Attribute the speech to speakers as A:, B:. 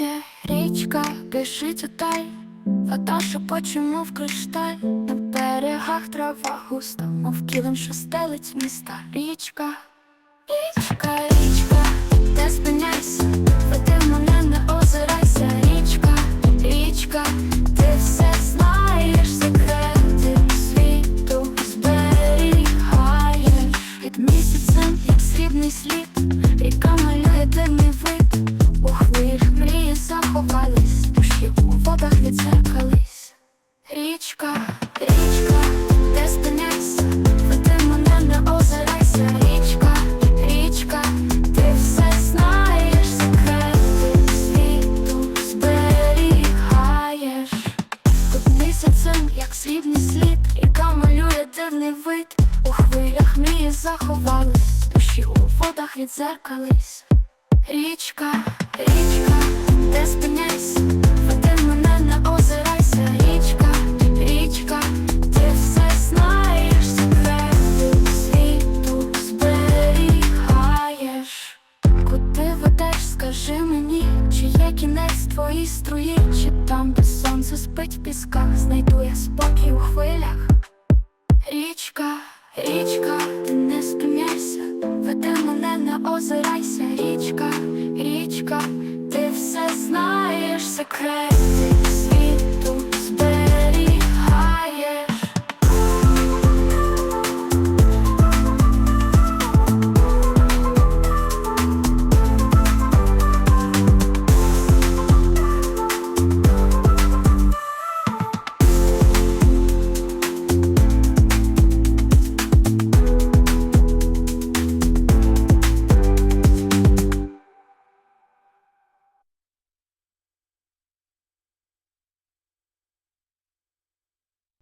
A: тече річка, біжить отай, вода шепоче, мов кришталь, на берегах трава густа, мов кілим, що стелить міста. Річка, річка, річка, де спиняйся, веди мене, не озирайся, річка, річка, ти все знаєш, секрети світу зберігаєш. Під місяцем, як срібний слід, малює вид, у хвилях мрії заховались, душі у водах відзеркались. Річка, річка, де спиняйся, веди мене, не озирайся, річка, річка, ти все знаєш, секрети світу зберігаєш. Куди ведеш, скажи мені, чи є кінець твоїй струї, чи там, де сонце спить в пісках, знайду я спокій у хвилях. Річка, річка, ти не спиняйся, веди мене, не озирайся, річка, річка, ти все знаєш, секрети